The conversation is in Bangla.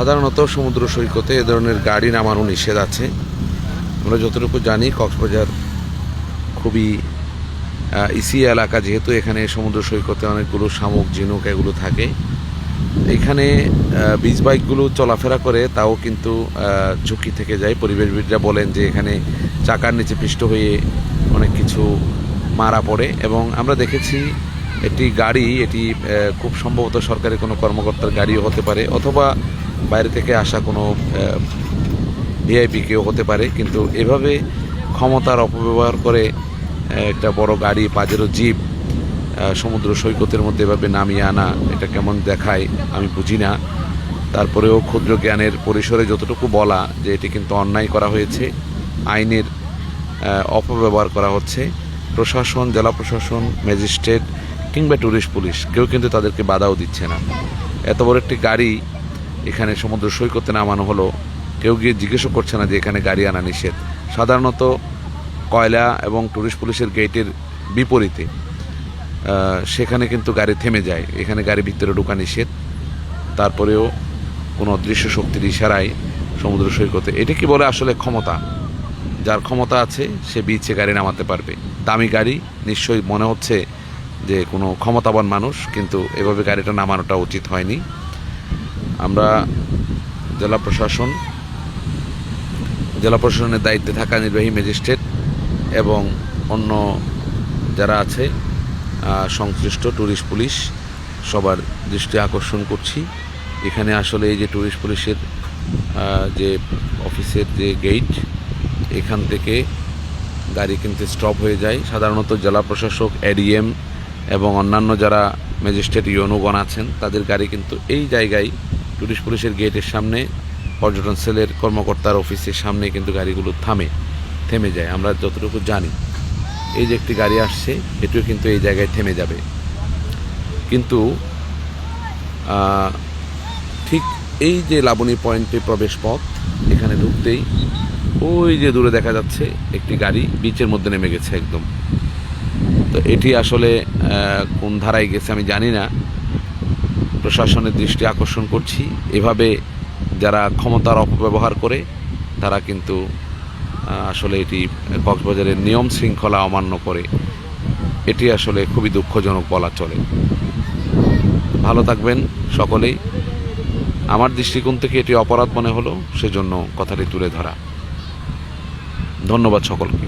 সাধারণত সমুদ্র সৈকতে এ ধরনের গাড়ি নামানো নিষেধ আছে। আমরা যতটুকু জানি, কক্সবাজার খুবই ইসি এলাকা, যেহেতু এখানে সমুদ্র সৈকতে অনেকগুলো শামুক, ঝিনুক এগুলো থাকে। এখানে বিচ বাইকগুলো চলাফেরা করে, তাও কিন্তু ঝুঁকি থেকে যায়। পরিবেশবিদরা বলেন যে এখানে চাকার নিচে পিষ্ট হয়ে অনেক কিছু মারা পড়ে এবং আমরা দেখেছি একটি গাড়ি, এটি খুব সম্ভবত সরকারি কোনো কর্মকর্তার গাড়িও হতে পারে, অথবা বাইরে থেকে আসা কোনো ভিআইপি কেউ হতে পারে, কিন্তু এভাবে ক্ষমতার অপব্যবহার করে একটা বড় গাড়ি পাজেরো জিপ সমুদ্র সৈকতের মধ্যে এভাবে নামিয়ে আনা, এটা কেমন দেখায় আমি বুঝি না। তারপরেও ক্ষুদ্র জ্ঞানের পরিসরে যতটুকু বলা যে এটি কিন্তু অন্যায় করা হয়েছে, আইনের অপব্যবহার করা হচ্ছে। প্রশাসন, জেলা প্রশাসন, ম্যাজিস্ট্রেট কিংবা ট্যুরিস্ট পুলিশ কেউ কিন্তু তাদেরকে বাধাও দিচ্ছে না। এত বড় একটি গাড়ি এখানে সমুদ্র সৈকতে নামানো হলো, কেউ গিয়ে জিজ্ঞেসও করছে না যে এখানে গাড়ি আনা নিষেধ। সাধারণত কয়লা এবং ট্যুরিস্ট পুলিশের গেটের বিপরীতে সেখানে কিন্তু গাড়ি থেমে যায়। এখানে গাড়ি ভিতরে ঢোকা নিষেধ। তারপরেও কোনো অদৃশ্য শক্তির ইশারায় সমুদ্র সৈকতে, এটা কি বলে আসলে ক্ষমতা? যার ক্ষমতা আছে, সে বিচে গাড়ি নামাতে পারবে। দামি গাড়ি, নিশ্চয়ই মনে হচ্ছে যে কোনো ক্ষমতাবান মানুষ, কিন্তু এভাবে গাড়িটা নামানোটা উচিত হয়নি। আমরা জেলা প্রশাসন, জেলা প্রশাসনের দায়িত্বে থাকা নির্বাহী ম্যাজিস্ট্রেট এবং অন্য যারা আছে সংশ্লিষ্ট ট্যুরিস্ট পুলিশ, সবার দৃষ্টি আকর্ষণ করছি। এখানে আসলে এই যে ট্যুরিস্ট পুলিশের যে অফিসের যে গেট এখান থেকে গাড়ি কিন্তু স্টপ হয়ে যায়। সাধারণত জেলা প্রশাসক এডিএম এবং অন্যান্য যারা ম্যাজিস্ট্রেট ইয়নুগণ আছেন, তাদের গাড়ি কিন্তু এই জায়গায় ট্যুরিস্ট পুলিশের গেটের সামনে, পর্যটন সেলের কর্মকর্তার অফিসের সামনে কিন্তু গাড়িগুলো থামে, থেমে যায়। আমরা যতটুকু জানি, এই যে একটি গাড়ি আসছে, এটিও কিন্তু এই জায়গায় থেমে যাবে। কিন্তু ঠিক এই যে লাবণী পয়েন্টে প্রবেশ পথ, এখানে ঢুকতেই ওই যে দূরে দেখা যাচ্ছে, একটি গাড়ি বিচের মধ্যে নেমে গেছে একদম। তো এটি আসলে কোন ধারায় গেছে আমি জানি না। প্রশাসনের দৃষ্টি আকর্ষণ করছি। এভাবে যারা ক্ষমতার অপব্যবহার করে, তারা কিন্তু আসলে এটি কক্সবাজারের নিয়ম শৃঙ্খলা অমান্য করে। এটি আসলে খুবই দুঃখজনক বলা চলে। ভালো থাকবেন সকলেই। আমার দৃষ্টিকোণ থেকে এটি অপরাধ মনে হলো, সেজন্য কথাটি তুলে ধরা। ধন্যবাদ সকলকে।